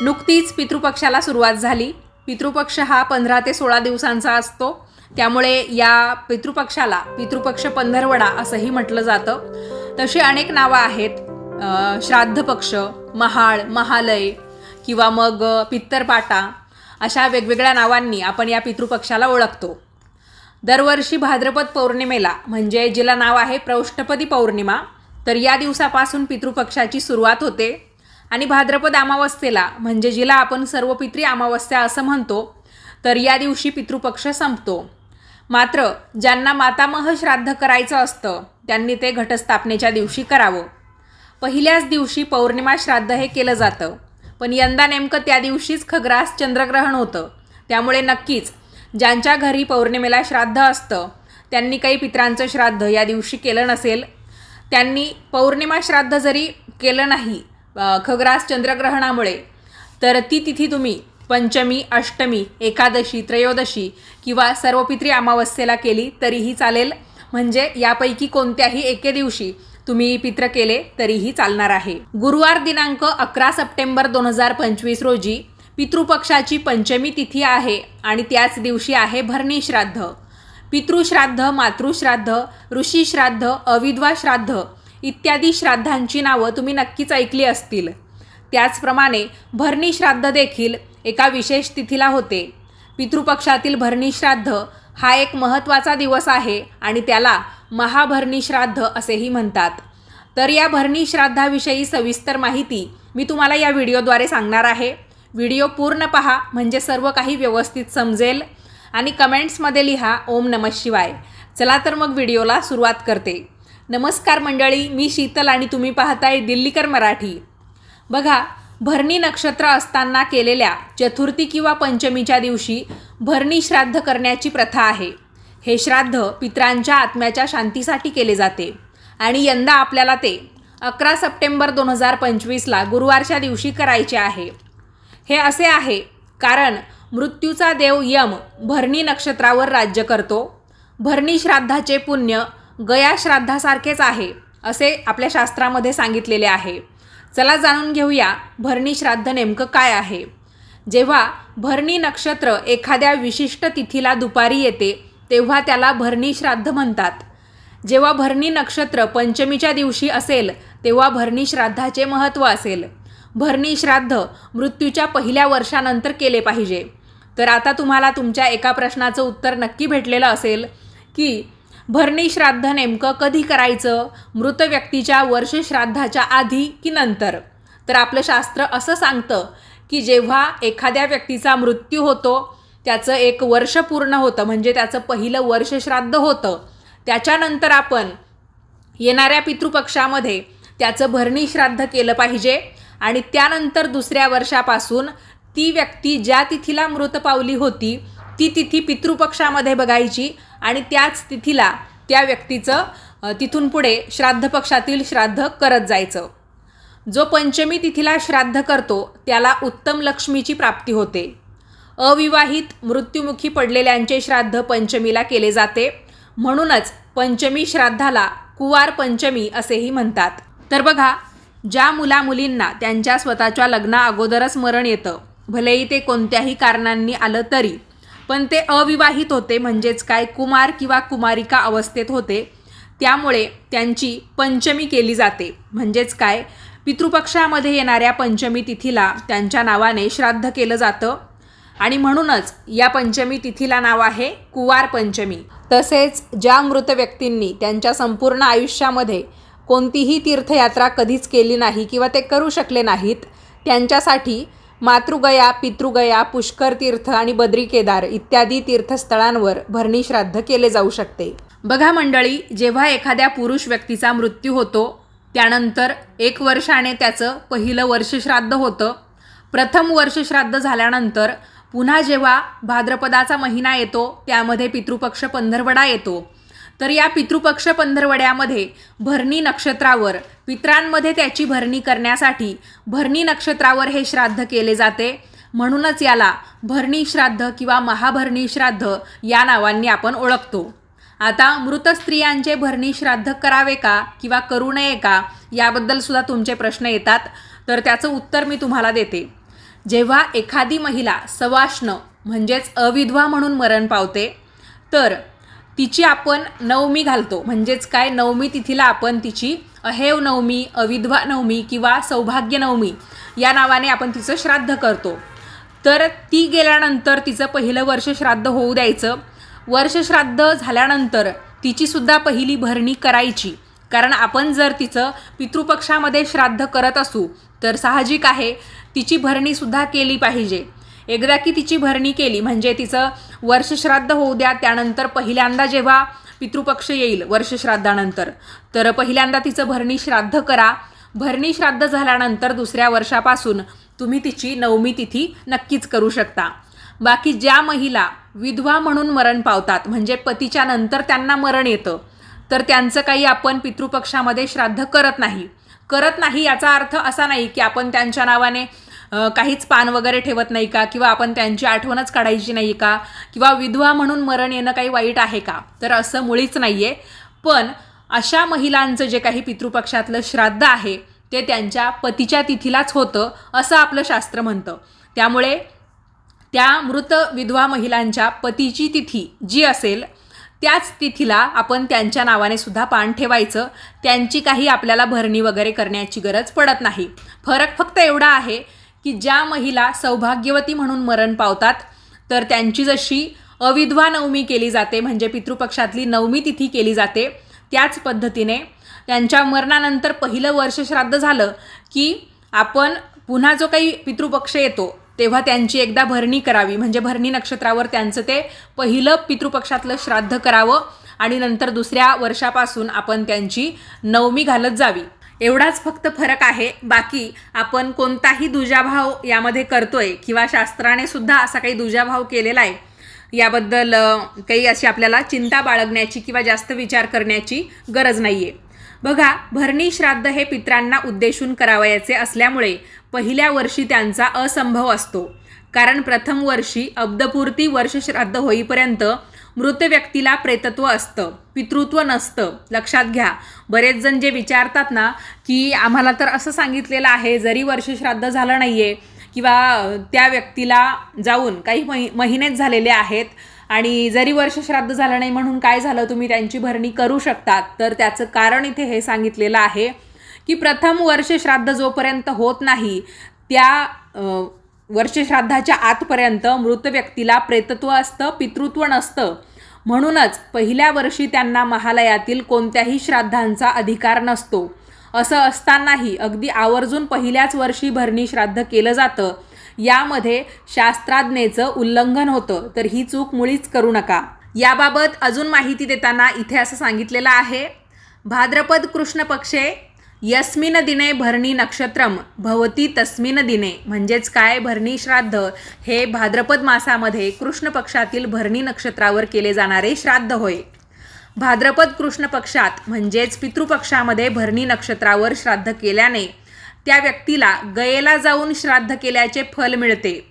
नुकतीच पितृपक्षाला सुरुवात झाली. पितृपक्ष हा पंधरा ते सोळा दिवसांचा असतो. त्यामुळे या पितृपक्षाला पितृपक्ष पंधरवडा असंही म्हटलं जातं. तशी अनेक नावं आहेत. श्राद्ध पक्ष महाळ महालय किंवा मग पित्तरपाटा अशा वेगवेगळ्या नावांनी आपण या पितृपक्षाला ओळखतो. दरवर्षी भाद्रपद पौर्णिमेला म्हणजे जिला नाव आहे प्रौष्ठपदी पौर्णिमा तर या दिवसापासून पितृपक्षाची सुरुवात होते. आणि भाद्रपद अमावस्येला म्हणजे जिला आपण सर्वपित्री अमावस्या असं म्हणतो तर या दिवशी पितृपक्ष संपतो. मात्र ज्यांना मातामह श्राद्ध करायचं असतं त्यांनी ते घटस्थापनेच्या दिवशी करावं. पहिल्याच दिवशी पौर्णिमा श्राद्ध हे केलं जातं. पण यंदा नेमकं त्या दिवशीच खग्रास चंद्रग्रहण होतं. त्यामुळे नक्कीच ज्यांच्या घरी पौर्णिमेला श्राद्ध असतं त्यांनी काही पित्रांचं श्राद्ध या दिवशी केलं नसेल. त्यांनी पौर्णिमा श्राद्ध जरी केलं नाही खग्रास चंद्रग्रहणामुळे. तर ती तिथी तुम्ही पंचमी अष्टमी एकादशी त्रयोदशी किंवा सर्वपित्री अमावस्येला केली तरीही चालेल. म्हणजे यापैकी कोणत्याही एके दिवशी तुम्ही पित्र केले तरीही चालणार आहे. गुरुवार दिनांक अकरा सप्टेंबर दोन हजार पंचवीस रोजी पितृपक्षाची पंचमी तिथी आहे आणि त्याच दिवशी आहे भरणी श्राद्ध. पितृश्राद्ध मातृश्राद्ध ऋषीश्राद्ध अविधवा श्राद्ध इत्यादी श्राद्धांची नावं तुम्ही नक्कीच ऐकली असतील. त्याचप्रमाणे भरणी श्राद्ध देखील एका विशेष तिथीला होते. पितृपक्षातील भरणी श्राद्ध हा एक महत्त्वाचा दिवस आहे आणि त्याला महाभरणी श्राद्ध असेही म्हणतात. तर या भरणी श्राद्धाविषयी सविस्तर माहिती मी तुम्हाला या व्हिडिओद्वारे सांगणार आहे. व्हिडिओ पूर्ण पहा म्हणजे सर्व काही व्यवस्थित समजेल आणि कमेंट्समध्ये लिहा ओम नमः शिवाय. चला तर मग व्हिडिओला सुरुवात करते. नमस्कार मंडळी मी शीतल आणि तुम्ही पाहताय दिल्लीकर मराठी. बघा भरणी नक्षत्र असताना केलेल्या चतुर्थी किंवा पंचमीच्या दिवशी भरणी श्राद्ध करण्याची प्रथा आहे. हे श्राद्ध पित्रांच्या आत्म्याच्या शांतीसाठी केले जाते आणि यंदा आपल्याला ते अकरा सप्टेंबर दोन हजार पंचवीसला गुरुवारच्या दिवशी करायचे आहे. हे असे आहे कारण मृत्यूचा देव यम भरणी नक्षत्रावर राज्य करतो. भरणी श्राद्धाचे पुण्य गया श्राद्धासारखेच आहे असे आपल्या शास्त्रामध्ये सांगितलेले आहे. चला जाणून घेऊया भरणी श्राद्ध नेमकं काय आहे. जेव्हा भरणी नक्षत्र एखाद्या विशिष्ट तिथीला दुपारी येते तेव्हा त्याला भरणी श्राद्ध म्हणतात. जेव्हा भरणी नक्षत्र पंचमीच्या दिवशी असेल तेव्हा भरणी श्राद्धाचे महत्त्व असेल. भरणी श्राद्ध मृत्यूच्या पहिल्या वर्षानंतर केले पाहिजे. तर आता तुम्हाला तुमच्या एका प्रश्नाचं उत्तर नक्की भेटलेलं असेल की भरणी श्राद्ध नेमकं कधी करायचं? मृत व्यक्तीच्या वर्ष श्राद्धाच्या आधी की नंतर? तर आपलं शास्त्र असं सांगतं की जेव्हा एखाद्या व्यक्तीचा मृत्यू होतो त्याचं एक वर्ष पूर्ण होतं म्हणजे त्याचं पहिलं वर्ष श्राद्ध होतं. त्याच्यानंतर आपण येणाऱ्या पितृपक्षामध्ये त्याचं भरणी श्राद्ध केलं पाहिजे आणि त्यानंतर दुसऱ्या वर्षापासून ती व्यक्ती ज्या तिथीला मृत पावली होती ती तिथी पितृपक्षामध्ये बघायची आणि त्याच तिथीला त्या व्यक्तीचं तिथून पुढे श्राद्ध पक्षातील श्राद्ध करत जायचं. जो पंचमी तिथीला श्राद्ध करतो त्याला उत्तम लक्ष्मीची प्राप्ती होते. अविवाहित मृत्युमुखी पडलेल्यांचे श्राद्ध पंचमीला केले जाते. म्हणूनच पंचमी श्राद्धाला कुवार पंचमी असेही म्हणतात. तर बघा ज्या मुलामुलींना त्यांच्या स्वतःच्या लग्ना अगोदरच मरण येतं भलेही ते कोणत्याही कारणांनी आलं तरी पण ते अविवाहित होते म्हणजेच काय कुमार किंवा कुमारिका अवस्थेत होते. त्यामुळे त्यांची पंचमी केली जाते. म्हणजेच काय? पितृपक्षामध्ये येणाऱ्या पंचमी तिथीला त्यांच्या नावाने श्राद्ध केलं जातं. आणि म्हणूनच या पंचमी तिथीला नाव आहे कुवार पंचमी. तसेच ज्या मृत व्यक्तींनी त्यांच्या संपूर्ण आयुष्यामध्ये कोणतीही तीर्थयात्रा कधीच केली नाही किंवा ते करू शकले नाहीत त्यांच्यासाठी मातृगया पितृगया पुष्कर तीर्थ आणि बद्री केदार इत्यादी तीर्थस्थळांवर भरणी श्राद्ध केले जाऊ शकते. बघा मंडळी जेव्हा एखाद्या पुरुष व्यक्तीचा मृत्यू होतो त्यानंतर एक वर्षाने त्याचं पहिलं वर्षश्राद्ध होतं. प्रथम वर्षश्राद्ध झाल्यानंतर पुन्हा जेव्हा भाद्रपदाचा महिना येतो त्यामध्ये पितृपक्ष पंधरवडा येतो. तर या पितृपक्ष पंधरवड्यामध्ये भरणी नक्षत्रावर पित्रांमध्ये त्याची भरणी करण्यासाठी भरणी नक्षत्रावर हे श्राद्ध केले जाते. म्हणूनच याला भरणी श्राद्ध किंवा महाभरणी श्राद्ध या नावांनी आपण ओळखतो. आता मृत स्त्रियांचे भरणी श्राद्ध करावे का किंवा करू नये का याबद्दल सुद्धा तुमचे प्रश्न येतात. तर त्याचं उत्तर मी तुम्हाला देते. जेव्हा एखादी महिला सवाष्ण म्हणजेच अविधवा म्हणून मरण पावते तर तिची आपण नवमी घालतो. म्हणजेच काय? नवमी तिथीला आपण तिची अहेव नवमी अविधवा नवमी किंवा सौभाग्य नवमी या नावाने आपण तिचं श्राद्ध करतो. तर ती गेल्यानंतर तिचं पहिलं वर्ष श्राद्ध होऊ द्यायचं. वर्ष श्राद्ध झाल्यानंतर तिचीसुद्धा पहिली भरणी करायची. कारण आपण जर तिचं पितृपक्षामध्ये श्राद्ध करत असू तर साहजिक आहे तिची भरणीसुद्धा केली पाहिजे. एकदा की तिची भरणी केली म्हणजे तिचं वर्षश्राद्ध होऊ द्या त्यानंतर पहिल्यांदा जेव्हा पितृपक्ष येईल वर्षश्राद्धानंतर तर पहिल्यांदा तिचं भरणी श्राद्ध करा. भरणी श्राद्ध झाल्यानंतर दुसऱ्या वर्षापासून तुम्ही तिची नवमी तिथी नक्कीच करू शकता. बाकी ज्या महिला विधवा म्हणून मरण पावतात म्हणजे पतीच्या नंतर त्यांना मरण येतं तर त्यांचं काही आपण पितृपक्षामध्ये श्राद्ध करत नाही. करत नाही याचा अर्थ असा नाही की आपण त्यांच्या नावाने काहीच पान वगैरे ठेवत नाही का? किंवा आपण त्यांची आठवणच काढायची नाही का? किंवा विधवा म्हणून मरण येणं काही वाईट आहे का? तर असं मुळीच नाही आहे पण अशा महिलांचं जे काही पितृपक्षातलं श्राद्ध आहे ते त्यांच्या पतीच्या तिथीलाच होतं असं आपलं शास्त्र म्हणतं. त्यामुळे त्या मृत विधवा महिलांच्या पतीची तिथी जी असेल त्याच तिथीला आपण त्यांच्या नावाने सुद्धा पान ठेवायचं. त्यांची काही आपल्याला भरणी वगैरे करण्याची गरज पडत नाही. फरक फक्त एवढा आहे की ज्या महिला सौभाग्यवती म्हणून मरण पावतात तर त्यांची जशी अविधवा नवमी केली जाते म्हणजे पितृपक्षातली नवमी तिथी केली जाते त्याच पद्धतीने त्यांच्या मरणानंतर पहिलं वर्ष श्राद्ध झालं की आपण पुन्हा जो काही पितृपक्ष येतो तेव्हा त्यांची एकदा भरणी करावी. म्हणजे भरणी नक्षत्रावर त्यांचं ते पहिलं पितृपक्षातलं श्राद्ध करावं आणि नंतर दुसऱ्या वर्षापासून आपण त्यांची नवमी घालत जावी. एवढाच फक्त फरक आहे. बाकी आपण कोणताही दुजाभाव यामध्ये करतोय किंवा शास्त्राने सुद्धा असा काही दुजाभाव केलेला आहे याबद्दल काही अशी आपल्याला चिंता बाळगण्याची किंवा जास्त विचार करण्याची गरज नाही आहे बघा भरणी श्राद्ध हे पित्रांना उद्देशून करावयाचे असल्यामुळे पहिल्या वर्षी त्यांचा असंभव असतो. कारण प्रथम वर्षी अब्दपूर्ती वर्ष श्राद्ध होईपर्यंत मृत व्यक्तीला प्रेतत्व असतं पितृत्व नसतं. लक्षात घ्या. बरेच जण जे विचारतात ना की आम्हाला तर असं सांगितलेलं आहे जरी वर्ष श्राद्ध झालं नाही आहे किंवा त्या व्यक्तीला जाऊन काही महि महिनेच झालेले आहेत आणि जरी वर्ष श्राद्ध झालं नाही म्हणून काय झालं तुम्ही त्यांची भरणी करू शकतात. तर त्याचं कारण इथे हे सांगितलेलं आहे की प्रथम वर्ष श्राद्ध जोपर्यंत होत नाही त्या वर्षश्राद्धाच्या आतपर्यंत मृत व्यक्तीला प्रेतत्व असतं पितृत्व नसतं. म्हणूनच पहिल्या वर्षी त्यांना महालयातील कोणत्याही श्राद्धांचा अधिकार नसतो. असं असतानाही अगदी आवर्जून पहिल्याच वर्षी भरणी श्राद्ध केलं जातं. यामध्ये शास्त्राज्ञेचं उल्लंघन होतं तर ही चूक मुळीच करू नका. याबाबत अजून माहिती देताना इथे असं सांगितलेलं आहे भाद्रपद कृष्ण पक्षे यस्मिन दिने भरणी नक्षत्रम भवती तस्मिन दिने. म्हणजेच काय भरणी श्राद्ध? हे भाद्रपद मासामध्ये कृष्ण पक्षातील भरणी नक्षत्रावर केले जाणारे श्राद्ध होय. भाद्रपद कृष्ण पक्षात म्हणजेच पितृपक्षामध्ये भरणी नक्षत्रावर श्राद्ध केल्याने त्या व्यक्तीला गयेला जाऊन श्राद्ध केल्याचे फल मिळते.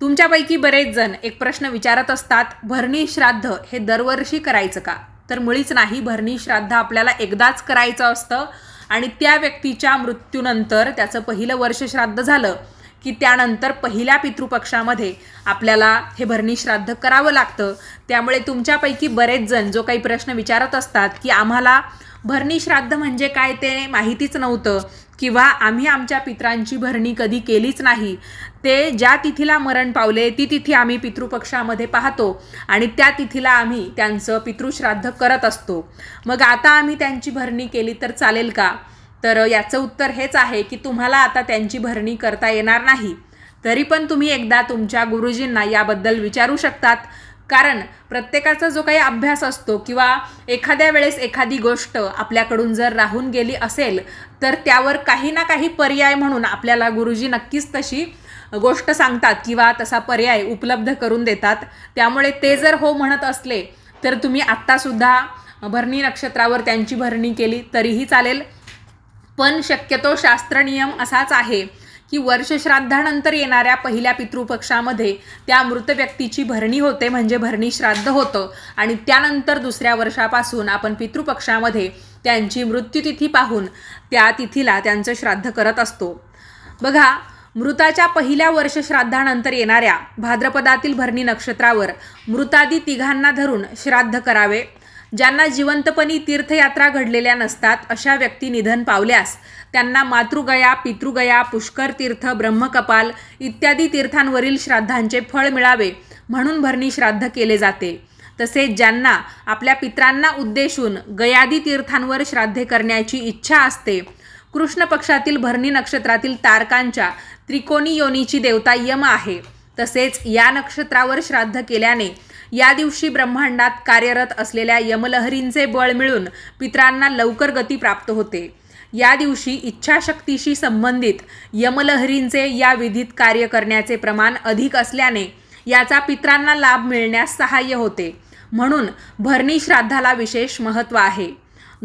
तुमच्यापैकी बरेच जण एक प्रश्न विचारत असतात भरणी श्राद्ध हे दरवर्षी करायचं का? तर मुळीच नाही भरणी श्राद्ध आपल्याला एकदाच करायचं असतं. आणि त्या व्यक्तीच्या मृत्यूनंतर त्याचं पहिलं वर्ष श्राद्ध झालं की त्यानंतर पहिल्या पितृपक्षामध्ये आपल्याला हे भरणी श्राद्ध करावं लागतं. त्यामुळे तुमच्यापैकी बरेच जण जो काही प्रश्न विचारत असतात की आम्हाला भरणी श्राद्ध म्हणजे काय ते माहितीच नव्हतं किंवा आम्ही आमच्या पित्रांची भरणी कधी केलीच नाही. ते ज्या तिथीला मरण पावले ती तिथी आम्ही पितृपक्षामध्ये पाहतो आणि त्या तिथीला आम्ही त्यांचं पितृश्राद्ध करत असतो. मग आता आम्ही त्यांची भरणी केली तर चालेल का? तर याचं उत्तर हेच आहे की तुम्हाला आता त्यांची भरणी करता येणार नाही. तरी पण तुम्ही एकदा तुमच्या गुरुजींना याबद्दल विचारू शकतात. कारण प्रत्येकाचा जो काही अभ्यास असतो किंवा एखाद्या वेळेस एखादी गोष्ट आपल्याकडून जर राहून गेली असेल तर त्यावर काही ना काही पर्याय म्हणून आपल्याला गुरुजी नक्कीच तशी गोष्ट सांगतात किंवा तसा पर्याय उपलब्ध करून देतात. त्यामुळे ते जर हो म्हणत असले तर तुम्ही आत्तासुद्धा भरणी नक्षत्रावर त्यांची भरणी केली तरीही चालेल. पण शक्यतो शास्त्र नियम असाच आहे की वर्षश्राद्धानंतर येणाऱ्या पहिल्या पितृपक्षामध्ये त्या मृत व्यक्तीची भरणी होते म्हणजे भरणी श्राद्ध होतं. आणि त्यानंतर दुसऱ्या वर्षापासून आपण पितृपक्षामध्ये त्यांची मृत्यूतिथी पाहून त्या तिथीला त्यांचं श्राद्ध करत असतो. बघा मृताच्या पहिल्या वर्षश्राद्धानंतर येणाऱ्या भाद्रपदातील भरणी नक्षत्रावर मृतादी तिघांना धरून श्राद्ध करावे. ज्यांना जिवंतपणी तीर्थयात्रा घडलेल्या नसतात अशा व्यक्ती निधन पावल्यास त्यांना मातृगया पितृगया पुष्कर तीर्थ ब्रह्मकपाल इत्यादी तीर्थांवरील श्राद्धांचे फळ मिळावे म्हणून भरणी श्राद्ध केले जाते. तसेच ज्यांना आपल्या पित्रांना उद्देशून गयादी तीर्थांवर श्राद्धे करण्याची इच्छा असते कृष्ण पक्षातील भरणी नक्षत्रातील तारकांच्या त्रिकोणी योनीची देवता यम आहे. तसेच या नक्षत्रावर श्राद्ध केल्याने या दिवशी ब्रह्मांडात कार्यरत असलेल्या यमलहरींचे बळ मिळून पित्रांना लवकर गती प्राप्त होते. या दिवशी इच्छाशक्तीशी संबंधित यमलहरींचे या विधीत कार्य करण्याचे प्रमाण अधिक असल्याने याचा पित्रांना लाभ मिळण्यास सहाय्य होते. म्हणून भरणी श्राद्धाला विशेष महत्त्व आहे.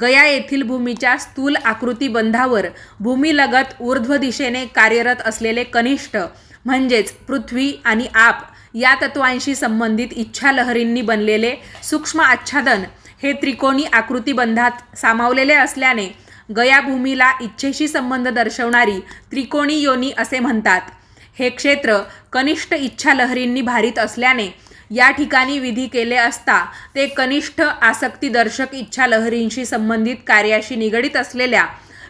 गया येथील भूमीच्या स्थूल आकृतीबंधावर भूमीलगत ऊर्ध्व दिशेने कार्यरत असलेले कनिष्ठ म्हणजेच पृथ्वी आणि आप या तत्वांशी संबंधित इच्छा लहरींनी बनलेले सूक्ष्म आच्छादन हे त्रिकोणी आकृतीबंधात सामावलेले असल्याने गयाभूमीला इच्छेशी संबंध दर्शवणारी त्रिकोणी योनी असे म्हणतात. हे क्षेत्र कनिष्ठ इच्छा लहरींनी भारित असल्याने या ठिकाणी विधी केले असता ते कनिष्ठ आसक्तीदर्शक इच्छा लहरींशी संबंधित कार्याशी निगडीत असलेल्या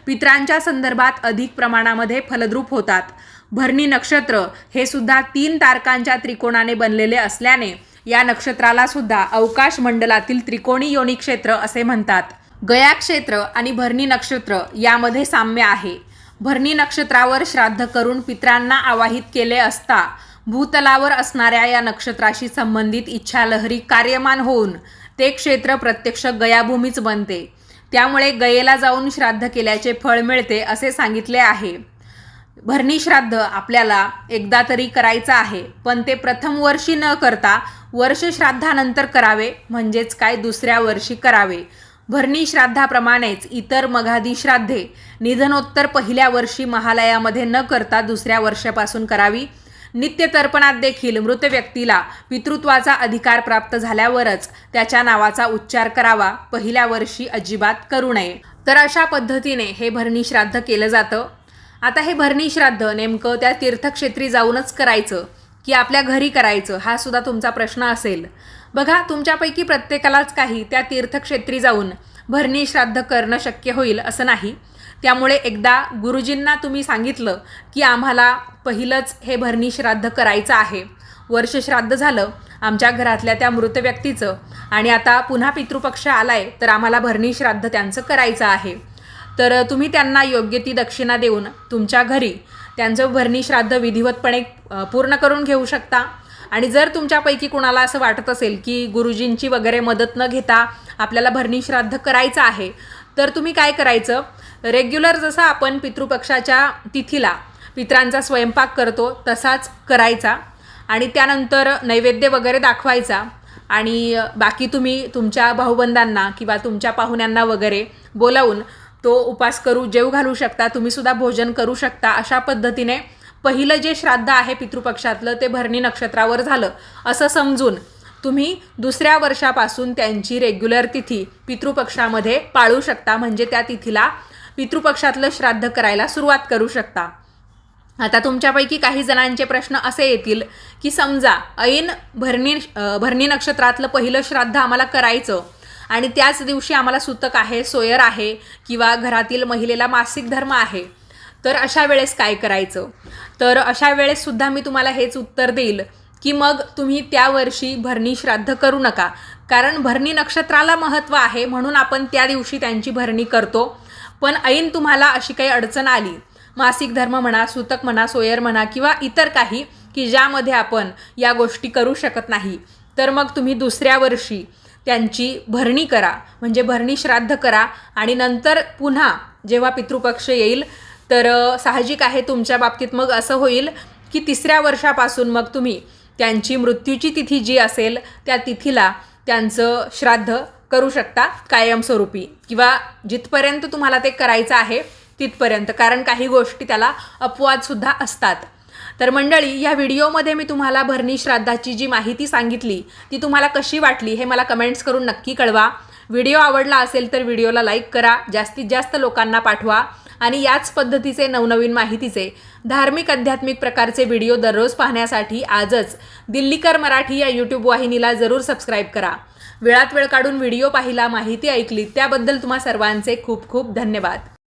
पित्रांच्या संदर्भात अधिक प्रमाणामध्ये फलद्रूप होतात. भरणी नक्षत्र हे सुद्धा तीन तारकांच्या त्रिकोणाने बनलेले असल्याने या नक्षत्राला सुद्धा अवकाश मंडलातील त्रिकोणी योनी क्षेत्र असे म्हणतात. गया क्षेत्र आणि भरणी नक्षत्र यामध्ये साम्य आहे. भरणी नक्षत्रावर श्राद्ध करून पित्रांना आवाहित केले असता भूतलावर असणाऱ्या या नक्षत्राशी संबंधित इच्छा लहरी कार्यमान होऊन ते क्षेत्र प्रत्यक्ष गयाभूमीच बनते. त्यामुळे गयेला जाऊन श्राद्ध केल्याचे फळ मिळते असे सांगितले आहे. भरणी श्राद्ध आपल्याला एकदा तरी करायचं आहे पण ते प्रथम वर्षी न करता वर्ष श्राद्धानंतर करावे म्हणजेच काय दुसऱ्या वर्षी करावे. भरणी श्राद्धाप्रमाणेच इतर मघादी श्राद्धे निधनोत्तर पहिल्या वर्षी महालयामध्ये न करता दुसऱ्या वर्षापासून करावी. नित्य तर्पणात देखील मृत व्यक्तीला पितृत्वाचा अधिकार प्राप्त झाल्यावरच त्याच्या नावाचा उच्चार करावा पहिल्या वर्षी अजिबात करू नये. तर अशा पद्धतीने हे भरणी श्राद्ध केलं जातं. आता हे भरणी श्राद्ध नेमकं त्या तीर्थक्षेत्री जाऊनच करायचं की आपल्या घरी करायचं हा सुद्धा तुमचा प्रश्न असेल. बघा तुमच्यापैकी प्रत्येकालाच काही त्या तीर्थक्षेत्री जाऊन भरणी श्राद्ध करणं शक्य होईल असं नाही. त्यामुळे एकदा गुरुजींना तुम्ही सांगितलं की आम्हाला पहिलंच हे भरणी श्राद्ध करायचं आहे. वर्ष श्राद्ध झालं आमच्या घरातल्या त्या मृत व्यक्तीचं आणि आता पुन्हा पितृपक्ष आलाय तर आम्हाला भरणी श्राद्ध त्यांचं करायचं आहे. तर तुम्ही त्यांना योग्य ती दक्षिणा देऊन तुमच्या घरी त्यांचं भरणी श्राद्ध विधिवतपणे पूर्ण करून घेऊ शकता. आणि जर तुमच्यापैकी कुणाला असं वाटत असेल की गुरुजींची वगैरे मदत न घेता आपल्याला भरणी श्राद्ध करायचं आहे तर तुम्ही काय करायचं? रेग्युलर जसं आपण पितृपक्षाच्या तिथीला पित्रांचा स्वयंपाक करतो तसाच करायचा. आणि त्यानंतर नैवेद्य वगैरे दाखवायचा. आणि बाकी तुम्ही तुमच्या भाऊबंधांना किंवा तुमच्या पाहुण्यांना वगैरे बोलावून तो उपास करू जेव घालू शकता तुम्ही सुद्धा भोजन करू शकता अशा पद्धतीने पहिलं जे श्राद्ध आहे पितृपक्षातलं ते भरणी नक्षत्रावर झालं. असं समजून तुम्ही दुसऱ्या वर्षापासून त्यांची रेग्युलर तिथी पितृपक्षामध्ये पाळू शकता म्हणजे त्या तिथीला पितृपक्षातलं श्राद्ध करायला सुरुवात करू शकता. आता तुमच्यापैकी काही जणांचे प्रश्न असे येतील की समजा ऐन भरणी भरणी नक्षत्रातलं पहिलं श्राद्ध आम्हाला करायचं आणि त्याच दिवशी आम्हाला सुतक आहे सोयर आहे किंवा घरातील महिलेला मासिक धर्म आहे तर अशा वेळेस काय करायचं? तर अशा वेळेससुद्धा मी तुम्हाला हेच उत्तर देईल की मग तुम्ही त्या वर्षी भरणी श्राद्ध करू नका. कारण भरणी नक्षत्राला महत्त्व आहे म्हणून आपण त्या दिवशी त्यांची भरणी करतो. पण ऐन तुम्हाला अशी काही अडचण आली मासिक धर्म म्हणा सूतक म्हणा सोयर म्हणा किंवा इतर काही की ज्यामध्ये आपण या गोष्टी करू शकत नाही तर मग तुम्ही दुसऱ्या वर्षी त्यांची भरणी करा. म्हणजे भरणी श्राद्ध करा. आणि नंतर पुन्हा जेव्हा पितृपक्ष येईल तर साहजिक आहे तुमच्या बाबतीत मग असं होईल की तिसऱ्या वर्षापासून मग तुम्ही त्यांची मृत्यूची तिथी जी असेल त्या तिथीला त्यांचं श्राद्ध करू शकता कायमस्वरूपी. किंवा जिथपर्यंत तुम्हाला ते करायचं आहे तिथपर्यंत. कारण काही गोष्टी त्याला अपवादसुद्धा असतात. तर मंडळी या व्हिडिओमध्ये मी तुम्हाला भरणी श्राद्धाची जी माहिती सांगितली ती तुम्हाला कशी वाटली हे मला कमेंट्स करून नक्की कळवा. व्हिडिओ आवडला असेल तर व्हिडिओला लाईक करा जास्तीत जास्त लोकांना पाठवा आणि याच पद्धतीचे नवनवीन माहितीचे धार्मिक आध्यात्मिक प्रकारचे व्हिडिओ दररोज पाहण्यासाठी आजच दिल्लीकर मराठी या यूट्यूब वाहिनीला जरूर सबस्क्राईब करा. वेळात वेळ काढून व्हिडिओ पाहिला माहिती ऐकली त्याबद्दल तुम्हा सर्वांचे खूप खूप धन्यवाद.